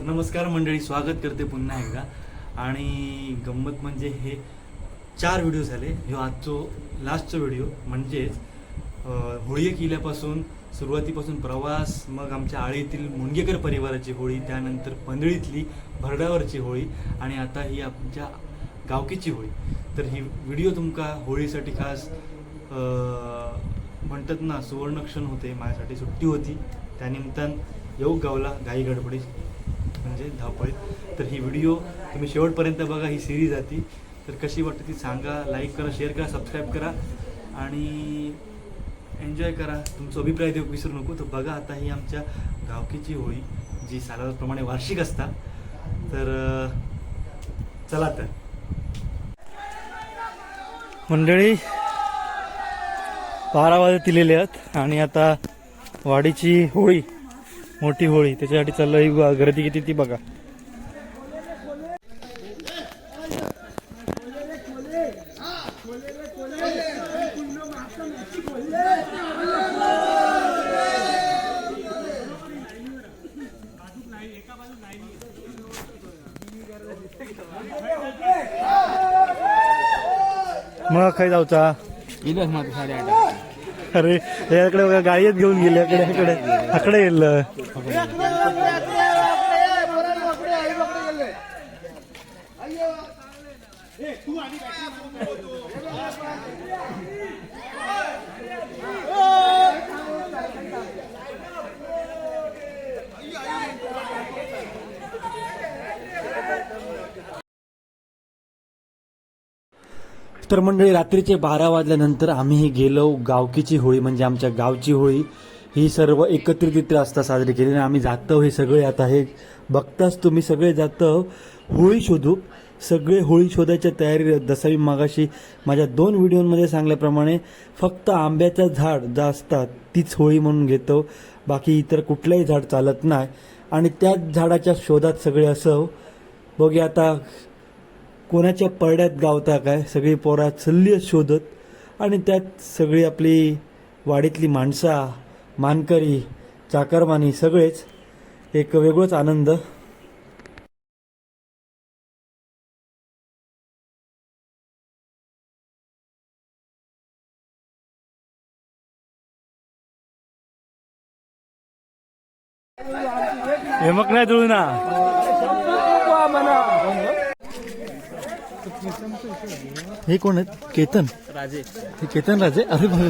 तर नमस्कार मंडळी स्वागत करते पुन्हा एकदा. आणि गंमत म्हणजे हे चार व्हिडिओ झाले. ह्यो आजचो लास्टचा व्हिडिओ म्हणजेच होळी किल्ल्यापासून सुरुवातीपासून प्रवास मग आमच्या आळीतील मुणगेकर परिवाराची होळी त्यानंतर पंधळीतली भरडावरची होळी आणि आता ही आमच्या गावकीची होळी. तर ही व्हिडिओ तुमका होळीसाठी खास म्हणतात ना सुवर्णक्षण होते माझ्यासाठी सुट्टी होती. त्यानिमित्तान येऊ गावला गाई गडबडी म्हणजे धावपळीत. तर ही व्हिडिओ तुम्ही शेवटपर्यंत बघा ही सिरीज जाती तर कशी वाटते ती सांगा लाईक करा शेअर करा सबस्क्राईब करा आणि एन्जॉय करा. तुमचा अभिप्राय देऊ विसरू नको. तर बघा आता ही आमच्या गावकीची होळी जी सालाप्रमाणे वार्षिक असता. तर चला तर. मंडळी बारा वाजत दिलेले आहेत आणि आता वाडीची होळी मोठी होळी. त्याच्यासाठी चाललं गर्दी किती ती बघा. मग काय जाऊचा? इथंच माझं साडेआठ. अरे याकडे बघा गाडीत घेऊन गेले इकडे इकडे आकडे गेलं तर मंडळी रात्रीचे बारा वाजल्यानंतर आम्ही गेलो. गावकीची होळी म्हणजे आमच्या गावची होळी. ही सर्व एकत्रितरित्या असता साजरी केली आणि आम्ही जातो हे सगळे आता हे बघताच तुम्ही सगळे जातो. होळी शोधू. सगळे होळी शोधायच्या तयारी जसं मी मागाशी माझ्या दोन व्हिडिओमध्ये सांगल्याप्रमाणे फक्त आंब्याचं झाड जा असतात तीच होळी म्हणून घेतो. बाकी इतर कुठलंही झाड चालत नाही. आणि त्याच झाडाच्या शोधात सगळे असं. बघूया आता कोणाच्या परड्यात गावता काय? सगळी पोरा चल्ली शोधत. आणि त्यात सगळी आपली वाडीतली माणसा मानकरी चाकरमानी सगळेच एक वेगळंच आनंद. हे मग नाही जुळू ना हे कोण आहेत? केतन. राजे. हे केतन राजे? अरे बघ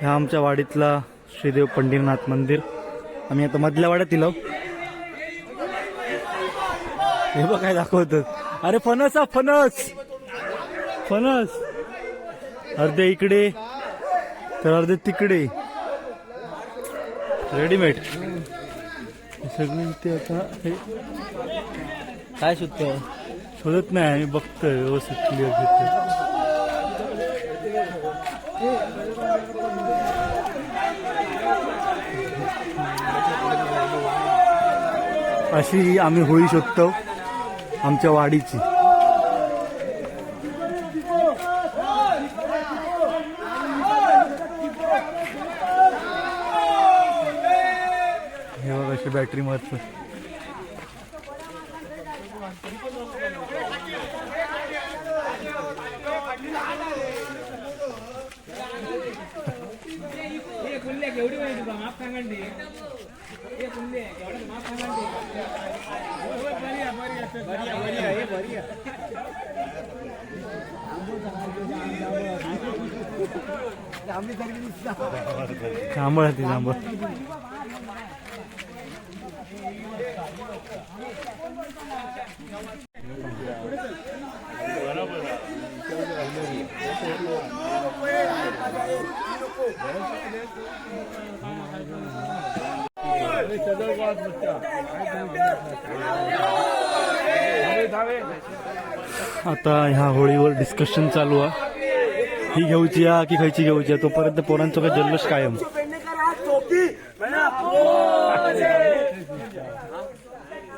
ह्या आमच्या वाडीतला श्रीदेव पंढरीनाथ मंदिर. आम्ही आता मधल्या वाड्यात दिलो हे बघ काय दाखवतात अरे फणस हा फणस. फणस. अर्धे इकडे तर अर्धे तिकडे. रेडीमेड सगळे इथे आता हे काय शोधतोय शोधत नाही आम्ही बघतोय व्यवस्थित क्लिअर घेतोय. अशी आम्ही होळी शोधतो आमच्या वाडीची हे बघ अशी बॅटरी मारत हे कुल्ले केवढी माहिती तुका माप सांगंడి हे कुल्ले एवढं माप सांगंడి बरिया बरिया बरिया बरिया हे बरिया थांबळ ती थांबळ आता ह्या होळीवर डिस्कशन चालू आहे. ही घेऊची या की खायची घेऊची या तोपर्यंत पोरांचं काय जल्लोष कायम?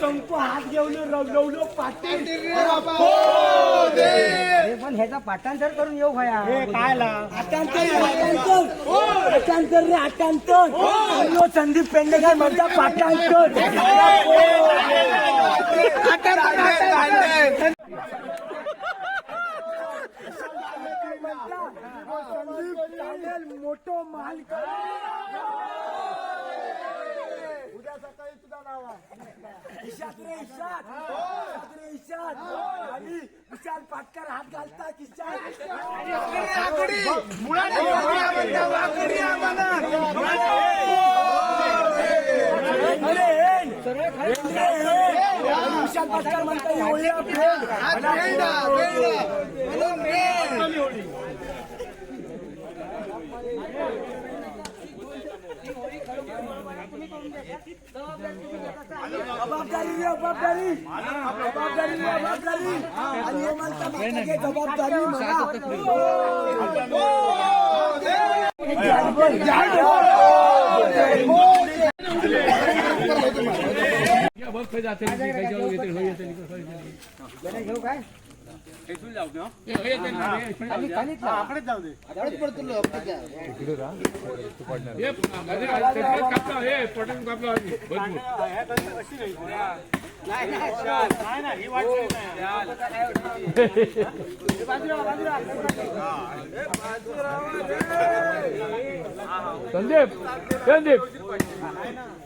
संप हात घेऊन रंगवलो पाटी पण ह्याचा पाठांतर करून येऊ भया काय आटांतर रे आटांतर अयो संदीप पेंडेकर म्हणता पाठांतर मोठो माल उद्या सकाळी इशात रे इशात रे इशात आणि विशाल पाटकर हात घालता विशाल पाटकर म्हणता जबाबदारी रे जबाबदारी जबाबदारी रे जबाबदारी आणि हे म्हणता मागे घे जबाबदारी संदीप संदीप गल्या चला ना अजून अकडे फुटून जाऊ. पटातून जाऊ पटातून पटातून घे काका तुम्ही सर पटातून रे आणि पटातून घे मग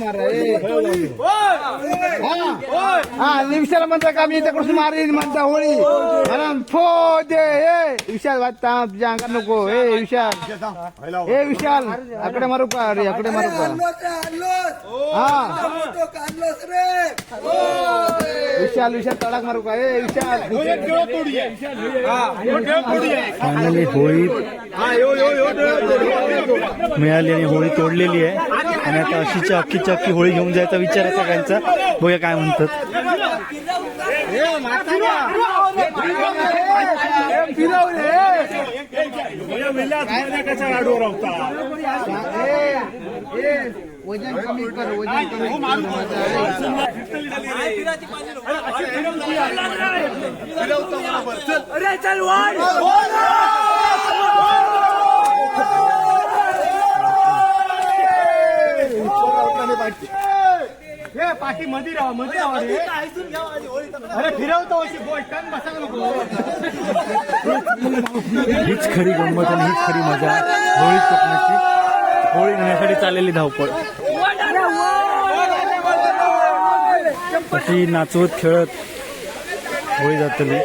मार हा विशाल म्हणता का मी इथं मारीन म्हणता होळी फो दे ए विशाल वाटता तुझ्या अंगात नको ए विशाल ए विशाल आकडे मारू का अरे आकडे मारू का हा विशाल विशाल तडाक मारू का ए विशाल फायनली होळी मिळाली आणि होळी तोडलेली आहे. आणि आता अशीच्या अख्खीच्या अख्खी होळी घेऊन जायचा विचार आहे सगळ्यांचा. बघूया काय म्हणतात. वजन कमी कर वजन कमी अरे चल वाढ. हे पाठी मध्ये राहा मध्ये राहा रे. अरे फिरवतो अशी गोष्ट बसा नको. हीच खरी गंमत आणि हीच खरी मजा. होळी पेटण्याची होळी घेण्यासाठी चाललेली धावपळ. तशी नाचवत खेळत होळी जातली.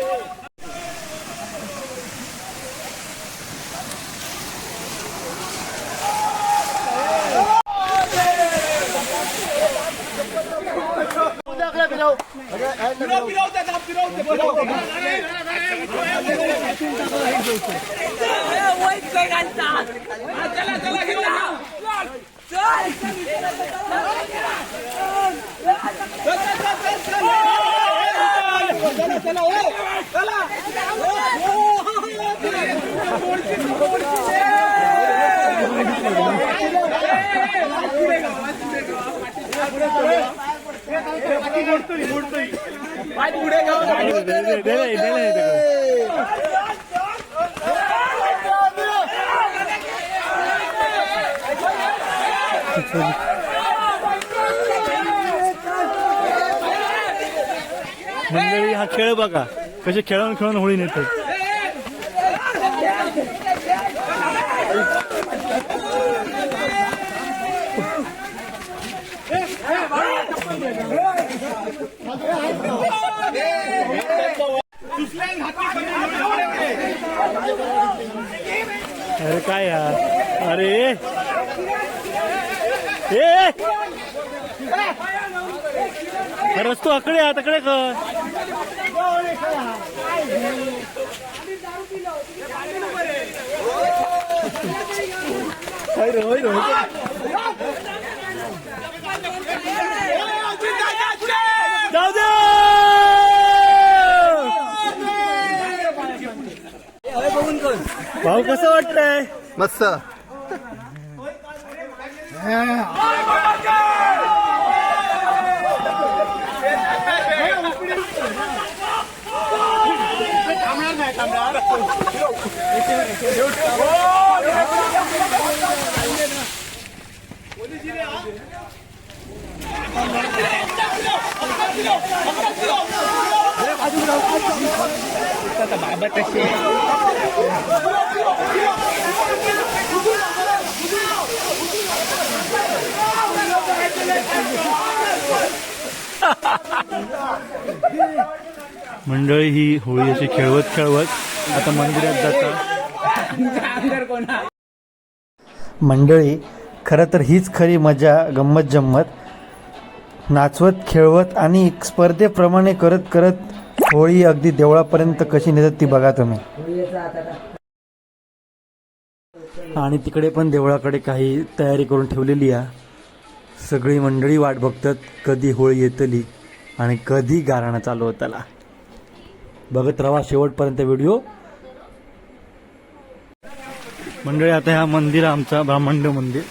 मंडळी हा खेळ बघा कसे खेळून खेळून होळी नेतात अरे काय यार? अरे! ए! रस्तो अकडे आत अकडे कर होय होय होय रे. भाऊ कसं वाटतंय? मस्त. बाबा तसे मंडळी ही होळी अशी खेळवत खेळवत आता मंदिरात जातात मंडळी खरं तर हीच खरी मजा गंमत जम्मत नाचवत खेळवत आणि स्पर्धेप्रमाणे करत करत होळी अगदी देवळापर्यंत कशी नेतात ती बघा तुम्ही. आणि तिकडे पण देवळाकडे काही तयारी करून ठेवलेली आहे. सगळी मंडळी वाट बघतात कधी होळी येतली आणि कधी गाराणं चालू होताला बघत राहा शेवटपर्यंत व्हिडिओ. मंडळी आता हा मंदिर आमचा ब्राह्मंड मंदिर.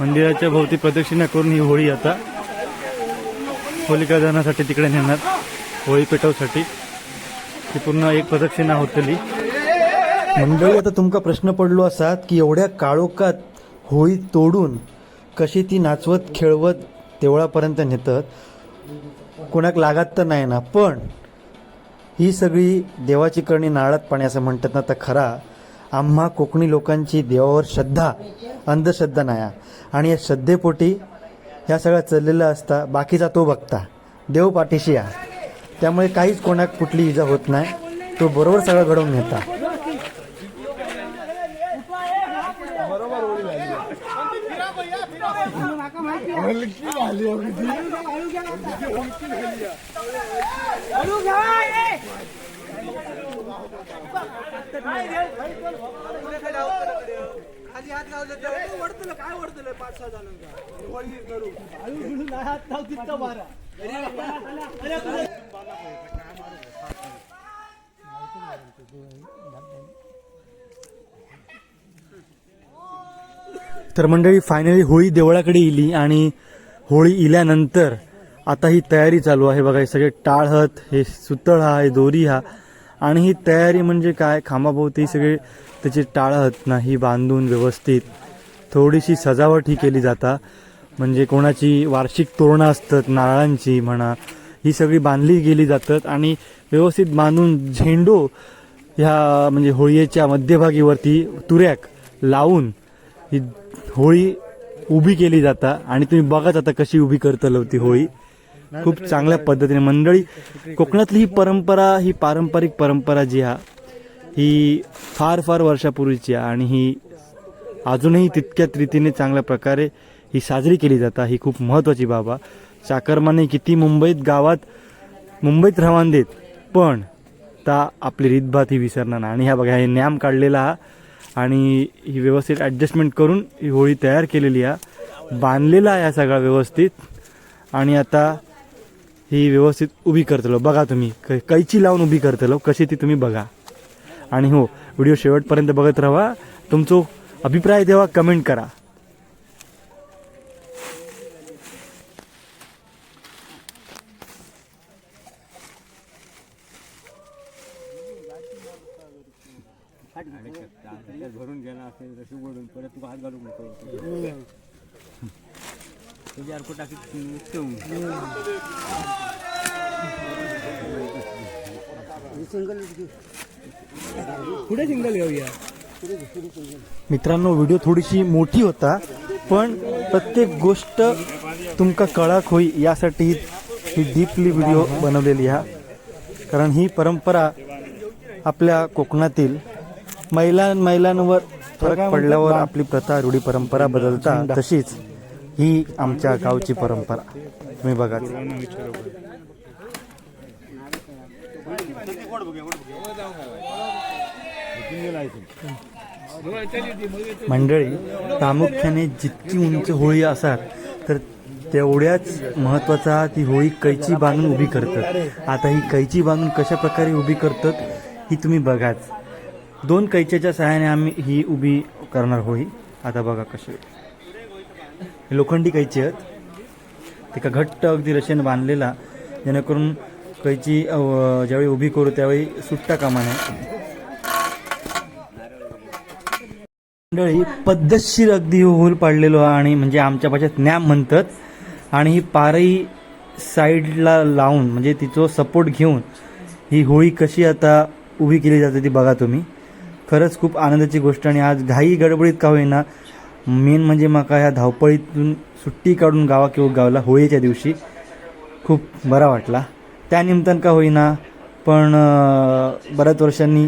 मंदिराच्या भोवती प्रदक्षिणा करून ही होळी आता होलिका जाण्यासाठी तिकडे नेणार. होळी पेटवसाठी ही पूर्ण एक प्रदक्षिणा होतली. मंडळी आता तुमका प्रश्न पडलो असात की एवढ्या काळोखात होळी तोडून कशी ती नाचवत खेळवत देवळापर्यंत नेतात? कोणाक लागत तर नाही ना पण ही सगळी देवाची करणी नाळात पाणी असं म्हणतात ना तर खरा. आम्हा कोकणी लोकांची देवावर श्रद्धा अंधश्रद्धा नाही आणि या श्रद्धेपोटी ह्या सगळ्या चाललेलं असता बाकीचा तो बघता. देव पाठीशी या. त्यामुळे काहीच कोणाक कुठली इजा होत नाही. तो बरोबर सगळं घडवून घेता. खाली हात लावलं तर वडतलं काय वडतलं पाच सहा जणांना वडील करू हळूहळू हात लाव तिथं मारा तर मंडळी फायनली होळी देवळाकडे इली आणि होळी इल्यानंतर आता ही तयारी चालू आहे. बघा हे सगळे टाळहत हे सुतळ हा हे दोरी हा. आणि ही तयारी म्हणजे काय? खांबाभोवती सगळे त्याची टाळहत नाही बांधून व्यवस्थित. थोडीशी सजावट ही केली जाता. म्हणजे कोणाची वार्षिक तोरणं असतात नारळांची म्हणा ही सगळी बांधली गेली जातात आणि व्यवस्थित बांधून झेंडू ह्या म्हणजे होळीच्या मध्यभागीवरती तुऱ्याक लावून ही होळी उभी केली जाता. आणि तुम्ही बघाच आता कशी उभी करतलो ती होळी. खूप चांगल्या पद्धतीने. मंडळी कोकणातली ही परंपरा ही पारंपरिक परंपरा जी हा ही फार फार वर्षापूर्वीची आहे आणि ही अजूनही तितक्याच रीतीने चांगल्या प्रकारे ही साजरी केली जाता. ही खूप महत्त्वाची बाब आहे चाकरमाने किती मुंबईत गावात मुंबईत रवान देत. पण ता आपली रीतभात ही विसरणार नाही. आणि ह्या बघा हे नॅम काढलेला हा. आणि ही व्यवस्थित ॲडजस्टमेंट करून ही होळी तयार केलेली आहे बांधलेला आहे हा सगळा व्यवस्थित. आणि आता ही व्यवस्थित उभी करतलो. बघा तुम्ही कै- कैची लावून उभी करतलो. कशी ती तुम्ही बघा. आणि हो व्हिडिओ शेवटपर्यंत बघत राहा. तुमचो अभिप्राय देवा कमेंट करा. परत तू हात घालून नको तुझी अर्को टाकी निघतो पुढे सिंगल घेऊया मित्रांनो व्हिडिओ थोडीशी मोठी होता पण प्रत्येक गोष्ट तुमका कळाक होई यासाठी ही- ही डीपली व्हिडिओ बनवलेली हा. कारण ही परंपरा आपल्या कोकणातील महिला महिलांवर फरक पडल्यावर आपली प्रथा रूढी परंपरा बदलता तशीच ही आमच्या गावची परंपरा. तुम्ही बघा. मंडळी प्रामुख्याने जितकी उंच होळी असात तर तेवढ्याच महत्त्वाचा ती होळी कैची बांधून उभी करतात. आता ही कैची बांधून कशा प्रकारे उभी करतात ही तुम्ही बघाच. दोन कैच्याच्या सहाय्याने आम्ही ही उभी करणार होई. आता बघा कशी हे लोखंडी कैची आहेत. ते का घट्ट अगदी रशेन बांधलेला. जेणेकरून कैची ज्यावेळी उभी करू त्यावेळी सुट्टा कामा नये मंडळी पद्धतशीर अगदी होल पाडलेलो आणि म्हणजे आमच्या भाषेत नॅम म्हणतात. आणि ही पारई साईडला लावून म्हणजे तिचं सपोर्ट घेऊन ही होळी कशी आता उभी केली जाते ती बघा तुम्ही. खरंच खूप आनंदाची गोष्ट आणि आज घाई गडबडीत का होईना मेन म्हणजे माका ह्या धावपळीतून सुट्टी काढून गावा किंवा गावला होळीच्या दिवशी. खूप बरा वाटला. त्यानिमित्तानं का होईना पण बऱ्याच वर्षांनी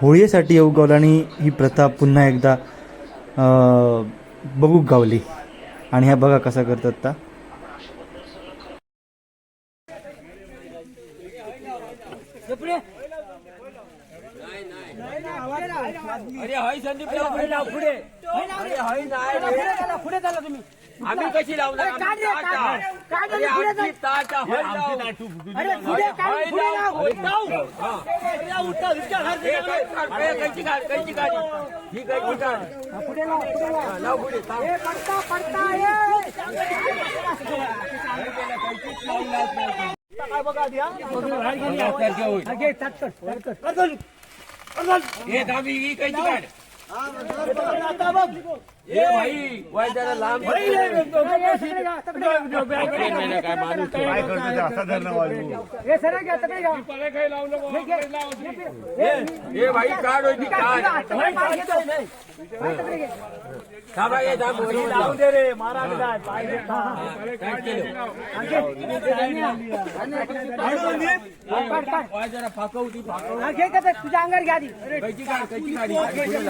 होळीसाठी येऊ गावला आणि ही प्रथा पुन्हा एकदा बघूक बघू गावली. आणि ह्या बघा कसा करतात ता अरे हय संदीप पुढे लाव पुढे अरे हय नाही पुढे चला तुम्ही आम्ही कशी लावणार आम्ही ताटा. अरे आमची ताटा हय लाव. हय लाव, हय लाव. हा. हे काय हे कैची काढ, कैची काढ. ही कैची काढ. हा, लाव पुढे, थांब. हे ही- ही कैची काढ. हे भाई वाय जरा लांब काय करतो ते असा धरणं वाजवू हे भाई काढ होती काढ थांबा हे थांब वरी लाव. दे रे मारा काय केलं? वाय जरा फाकवती फाकव तुझ्या अंगार घ्या आधी. कैची काढ कैची काढ ही. हे ही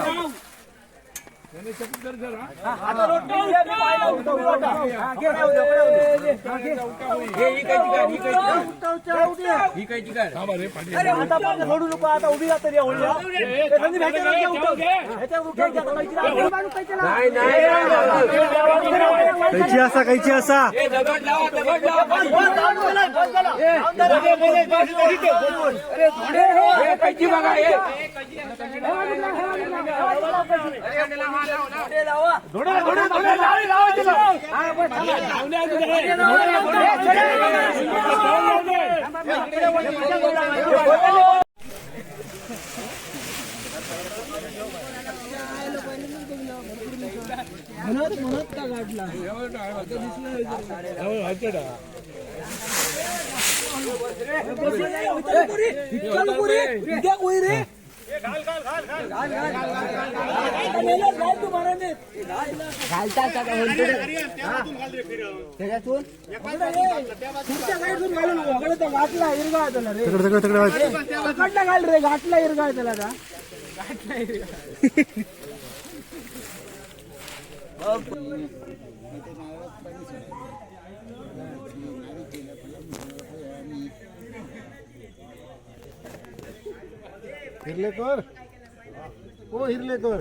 कैची काढ ही कैची काढ ही कैची काढ आता आपण सोडू नको आता उभी राहते रे होळी हा. हे संदीप ह्याच्यावर घे उठव. ह्याच्यावर उठव घ्या. नाही नाही नाही. कैची असा कैची असा हे दगड लावा दगड लावा हे कैची बघा हे तिकडे तिकडे तिकडे घाल रे घाटला इरगाळ त्याला का हिरलेकर? हो हिरलेकर.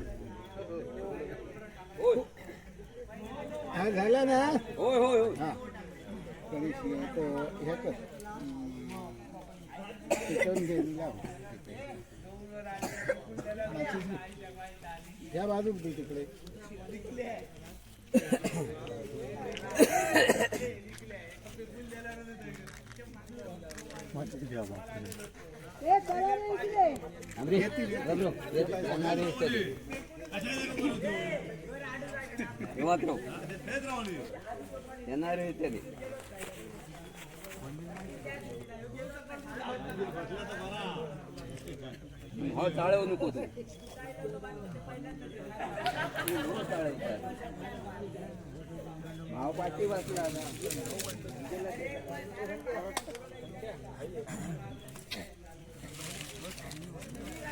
हा झाला ना? होय होय हा. हे तो हे कर. चिकन लाव बाजूक दे तिकडे. घ्या बा. मात्र येणार इत्यादी हो चाळव नको तू भाव पाठी वाचला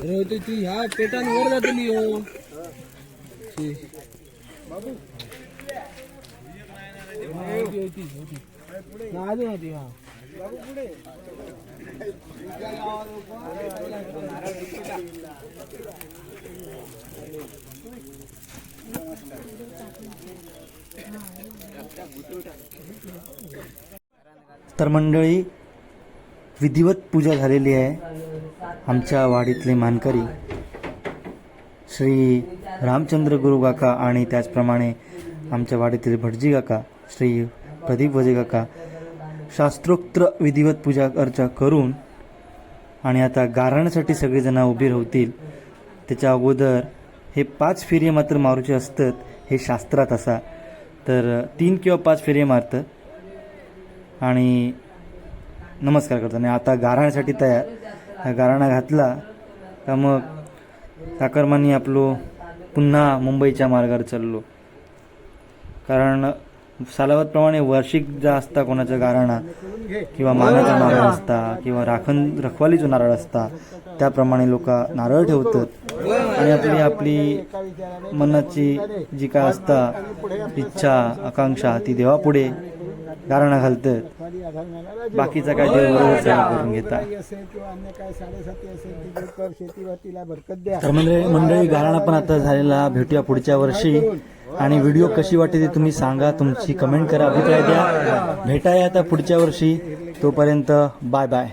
अरे तू ह्या पेटान वर जातली हो. अजून होती हा. तर मंडळी विधिवत पूजा झालेली आहे. आमच्या वाडीतले मानकरी श्री रामचंद्र गुरु काका आणि त्याचप्रमाणे आमच्या वाडीतील भटजी काका श्री प्रदीप वजे काका शास्त्रोक्त विधिवत पूजा अर्चा करून आणि आता गारण्यासाठी सगळेजण उभी राहतील. त्याच्या अगोदर हे पाच फेरे मात्र मारूचे असतात हे शास्त्रात असा. तर तीन किंवा पाच फेरे मारतात आणि नमस्कार करतो. आणि आता गारण्यासाठी तयार. हा गाराणा घातला का मग चाकरमानी आपलो पुन्हा मुंबईच्या मार्गावर चाललो. कारण सालावतप्रमाणे वार्षिक जा असता कोणाचा गाराणा किंवा मानाचा नारळ असता किंवा राखण रखवालीचो नारळ असता त्याप्रमाणे लोक नारळ ठेवतात. आणि आपली आपली मनाची जी काय असता इच्छा आकांक्षा ती देवापुढे गाराणा घालतात. बाकीचा काय देव बरोबर सेवा करून घेता. तर मंडळी मंडळी गाराणा पण आता झालेला भेटूया पुढच्या वर्षी. आणि व्हिडिओ कशी वाटते ते तुम्ही सांगा तुमची कमेंट करा अभिप्राय द्या. भेटाया आता पुढच्या वर्षी. तोपर्यंत बाय बाय.